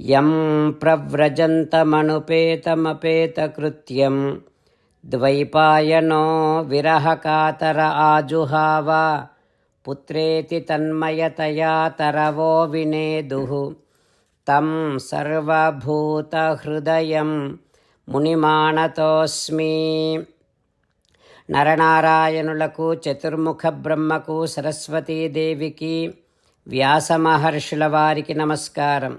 యం ప్రవ్రజంతమనుపేతమపేతకృత్యం. ద్వైపాయనో విరహకాతర ఆజుహావ. పుత్రేతి తన్మయతయా తరవో వినేదుః. తం సర్వభూతహృదయం మునిమానతోస్మి. నరనారాయణులకు చతుర్ముఖ బ్రహ్మకు సరస్వతీదేవికి వ్యాసమహర్షుల వారికి నమస్కారం.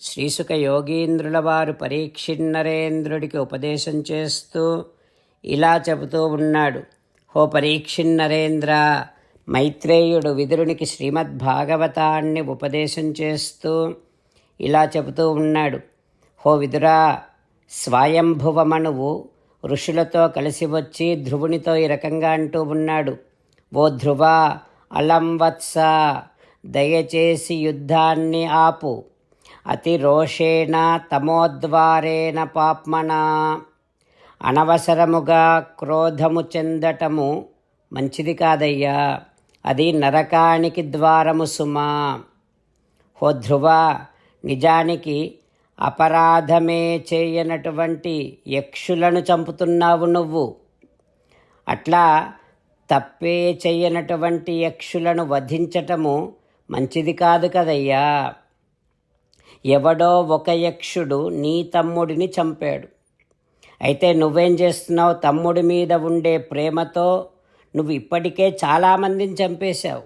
శ్రీసుక యోగీంద్రుల వారు పరీక్షిన్నరేంద్రుడికి ఉపదేశం చేస్తూ ఇలా చెబుతూ ఉన్నాడు. హో పరీక్షిన్నరేంద్ర మైత్రేయుడు విదురునికి శ్రీమద్భాగవతాన్ని ఉపదేశం చేస్తూ ఇలా చెబుతూ ఉన్నాడు. హో విదురా స్వయంభువమణువు ఋషులతో కలిసి వచ్చి ధ్రువునితో ఈ రకంగా అంటూ ఉన్నాడు. ఓ ధ్రువ అలం వత్స దయచేసి యుద్ధాన్ని ఆపు. అతి రోషేణ తమోద్వారేణ పాప్మన. అనవసరముగా క్రోధము చెందటము మంచిది కాదయ్యా. అది నరకానికి ద్వారము సుమా. హో ధ్రువ నిజానికి అపరాధమే చేయనటువంటి యక్షులను చంపుతున్నావు నువ్వు. అట్లా తప్పే చేయనటువంటి యక్షులను వధించటము మంచిది కాదు కదయ్యా. ఎవడో ఒక యక్షుడు నీ తమ్ముడిని చంపాడు. అయితే నువ్వేం చేస్తున్నావు? తమ్ముడి మీద ఉండే ప్రేమతో నువ్వు ఇప్పటికే చాలామందిని చంపేశావు.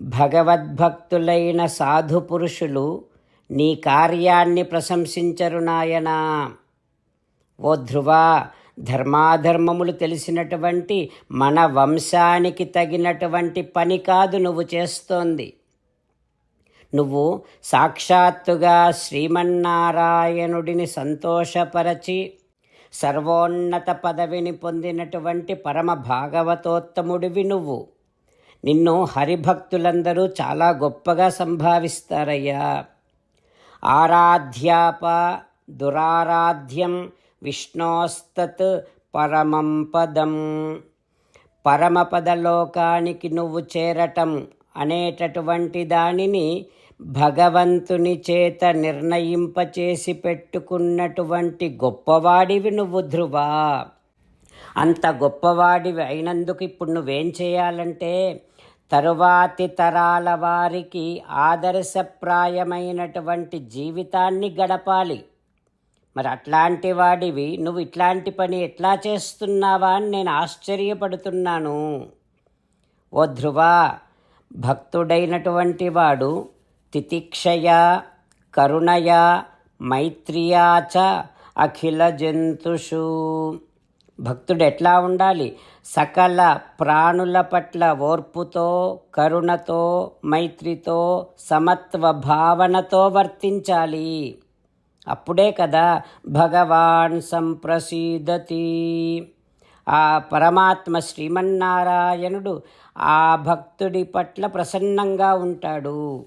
భగవద్భక్తులైన సాధు పురుషులు నీ కార్యాన్ని ప్రశంసించరు నాయనా. ఓ ధ్రువ ధర్మాధర్మములు తెలిసినటువంటి మన వంశానికి తగినటువంటి పని కాదు నువ్వు చేస్తోంది. నువ్వు సాక్షాత్తుగా శ్రీమన్నారాయణుడిని సంతోషపరచి సర్వోన్నత పదవిని పొందినటువంటి పరమ భాగవతోత్తముడివి నువ్వు. నిన్ను హరిభక్తులందరూ చాలా గొప్పగా సంభావిస్తారయ్యా. ఆరాధ్యాప దురారాధ్యం విష్ణోస్తత్ పరమం పదం. పరమపదలోకానికి నువ్వు చేరటం అనేటటువంటి దానిని భగవంతుని చేత నిర్ణయింపచేసి పెట్టుకున్నటువంటి గొప్పవాడివి నువ్వు ధ్రువా. అంత గొప్పవాడివి అయినందుకు ఇప్పుడు నువ్వేం చేయాలంటే తరువాతి తరాల వారికి ఆదర్శప్రాయమైనటువంటి జీవితాన్ని గడపాలి. మరి అట్లాంటి వాడివి నువ్వు ఇట్లాంటి పని ఎట్లా చేస్తున్నావా అని నేను ఆశ్చర్యపడుతున్నాను. ఓ ధ్రువ భక్తుడైనటువంటి వాడు తితిక్షయ కరుణయ మైత్రియా చ అఖిల జంతుషు భక్తుడు ఎట్లా ఉండాలి? సకల ప్రాణుల పట్ల ఓర్పుతో కరుణతో మైత్రితో సమత్వ భావనతో వర్తించాలి. అప్పుడే కదా భగవాన్ సంప్రసీదతి. ఆ పరమాత్మ శ్రీమన్నారాయణుడు ఆ భక్తుడి పట్ల ప్రసన్నంగా ఉంటాడు.